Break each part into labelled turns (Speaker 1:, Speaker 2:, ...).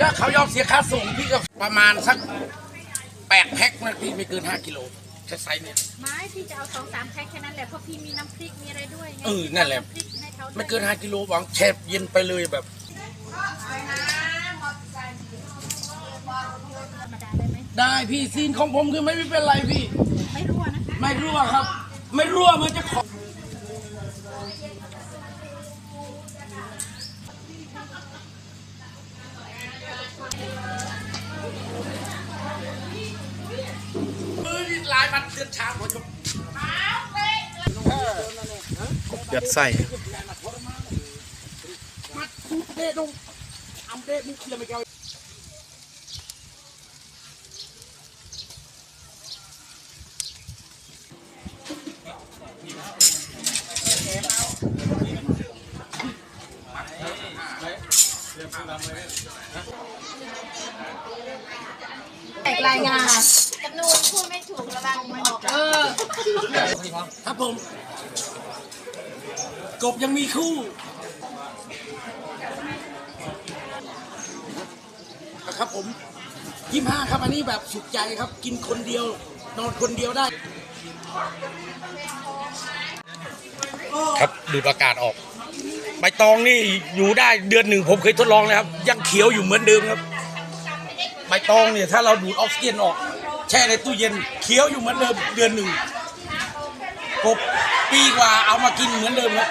Speaker 1: ก็เขายอมเสียค่าส่งพี่ก็ประมาณสักแปดแพ็คนะพี่ไม่เกินห้ากิโลแค่ไซส์เนี่ย
Speaker 2: ไม้พี่จะเอาสองสามแพ็คแค่นั้นแหละเพราะพี่มีน้ำพริกมีอะไรด้วยไง
Speaker 1: เออนั่นแหละำ
Speaker 2: พริกให้เขาด้วย
Speaker 1: ไม่เกินห้ากิโลหวังแชบเย็นไปเลยแบบ
Speaker 2: ธรรมดาได้ไหม
Speaker 1: ได้พี่ซีนของผมคือไม่เป็นไรพี่
Speaker 2: ไม่รั่วนะคะ
Speaker 1: ไม่รั่วครับ ไม่รั่วมันจะขอ มันเดือนช้าผมจะ
Speaker 3: ยัดไส้
Speaker 1: มัดคุเดดงอัมเดมุกเลยไม่เกี่ยว
Speaker 4: รายงาน
Speaker 2: จำนวนพูดไม่ ถูกระวังมันออก
Speaker 4: เออ
Speaker 1: ครับผม กบยังมีคู่ครับผมยี่ห้าครับอันนี้แบบสุขใจครับ กินคนเดียว นอนคนเดียวได้ ครับดูดอากาศออก ใบตองนี่อยู่ได้เดือนหนึ่งผมเคยทดลองแล้วครับ ยังเขียวอยู่เหมือนเดิมครับ ใบตองเนี่ยถ้าเราดูดออกซิเจนออก แช่ในตู้เย็นเขียวอยู่เหมือนเดิมเดือนหนึ่งกบปีกว่าเอามากินเหมือนเดิมครับ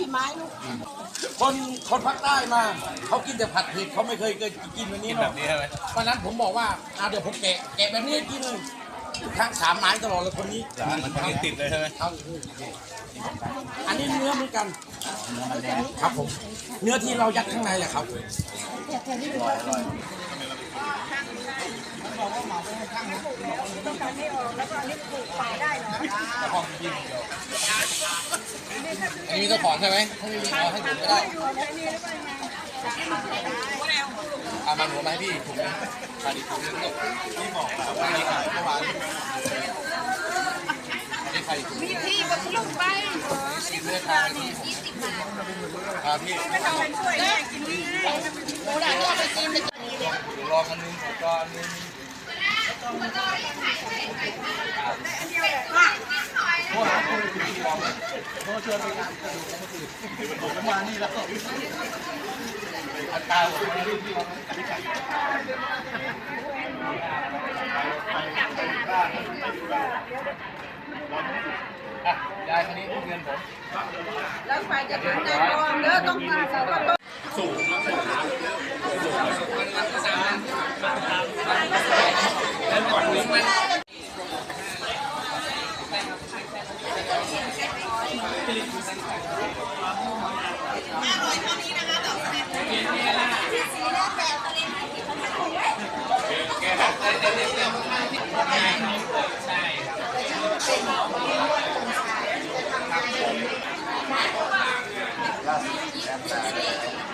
Speaker 4: กี่ไม้ลูก
Speaker 1: คนคนภาคใต้มาเขากินแต่ผัดเผ็ดเขาไม่เคยเคยกินแบบนี้เนาะวันนั้นผมบอกว่าอะเดี๋ยวผมแกะแกะแบบนี้ให้กินเลยทั้งสามไม้ตลอดเลยคนนี้
Speaker 3: มันติดเลยใช่ไหม
Speaker 1: เอาอันนี้เนื้อเหมือนกันครับผม เนื้อที่เรายัดข้างในแหละครับ
Speaker 3: อันนี้มีเจ้าของใช่ไหมถ้าไม่มีเอาให้ผมก็ได้เอามันหัวมาให้พี่ถุงนึงขาดอีกถุงนึงก็พี่บอกว่ามีขายเมื่อวานนี่ใครถุง
Speaker 2: มีพี่กับลูกไป
Speaker 3: ไม่ได้ขายพี่อ่าพี่
Speaker 4: หมูด่างที่เอาไปกิน
Speaker 3: เดี๋ยวรอกันนึงผมก็อันนึง โทรหาคนที่พี่บอกโทรชวนไปงานกระดูกกระดูกผมมานี่แล้วอัตราผมไม่ได้พี่บอกอะยายคนนี้เงินผม
Speaker 4: แล้วไฟจะถึงในกองเด้อต้องมา เขาก็ต้อง
Speaker 3: เ